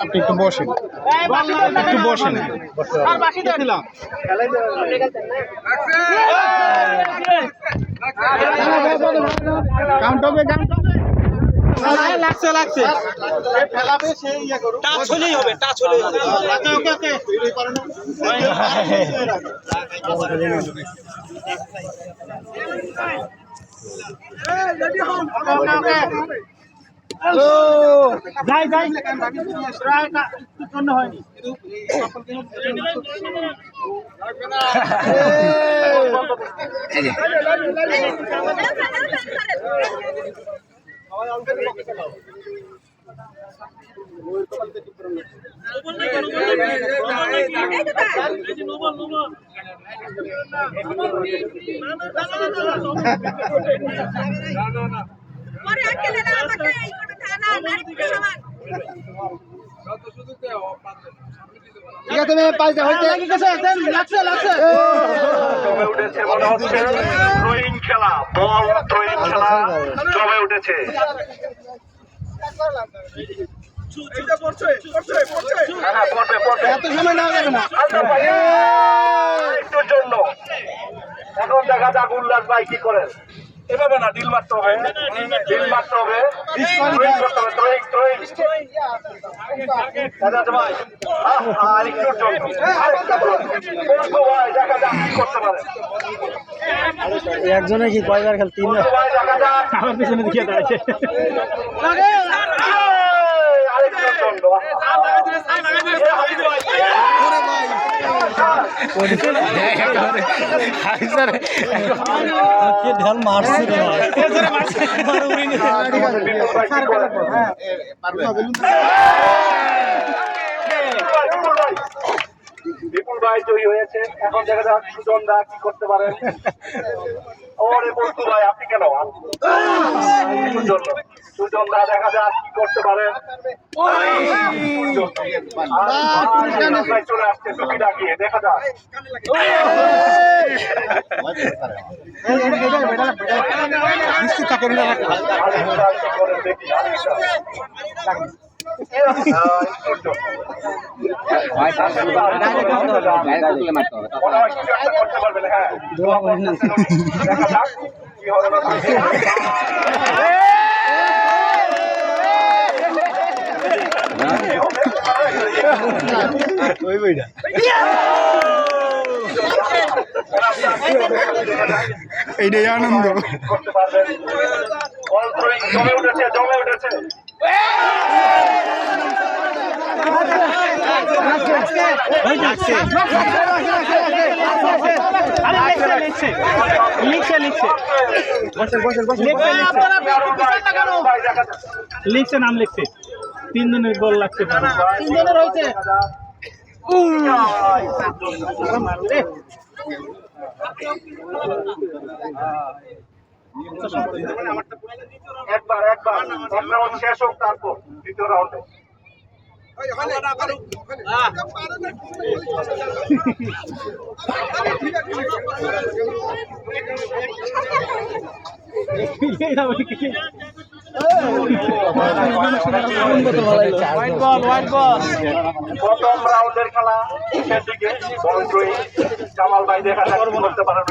আপনি একটু বসেন। একটু বসেন। কাউন্ট হবে কাউন্ট হবে। লাগছে লাগছে। ফেলাবে সেই ইয়ে করুক টাচ হলেই হবে। টাচ হলেই হবে ওকে ওকে। হ্যালো যাই যাই। জন্য হয়নি। পরে আটকে দেন ঠিক আছে মেয়ে পাইছে হইতে। লাগছে লাগছে। উঠেছে মনে হচ্ছে থ্রোয়িং খেলা বল থ্রোয়িং খেলা জমে উঠেছে। পড়বে, পড়বে। এত সময় না। যাবে না একটুর জন্য। এখন দেখা যাক উল্লাস ভাই কি করেন। এভাবে না ডিল মারতে হবে ডিল মারতে হবে থ্রোয়িং করতে হবে থ্রোয়িং দেখা যাচ্ছে ভাই আর আরেকটা ভাই দেখা যাক কি করতে পারেন একজনে কি কয়বার খেল তিন আমার পিছনে দিকে দাঁড়াইছে আরেকটুর জন্য বিপুল ভাই জয়ী হয়েছে এখন দেখা যাক সুজন দা কি করতে পারেন। ওরে বন্ধু ভাই, আপনি কেন? সুজন সুজন দা দেখা যাক কি করতে পারেন চলে আসছে টুপি ডাকিয়ে দেখা যাক কি দেখি আরেকটা আহ, একটুর জন্য। মনে হয় কিছু একটা করতে পারবেন, হ্যাঁ। দেখা যাক কি হবে না হয়। ওই বইটা। এইটাই আনন্দ। করতে পারবেন বল জমে উঠেছে জমে উঠেছে লিখছে লিখছে। লিখছে নাম লিখছে। তিন দিনের গোল লাগছে। তিন দিনের হয়েছে। একবার একবার এক রাউন্ড শেষ হোক তারপর দ্বিতীয় রাউন্ডে প্রথম রাউন্ডের খেলা শেষের দিকে জামাল ভাই দেখা করতে পারেন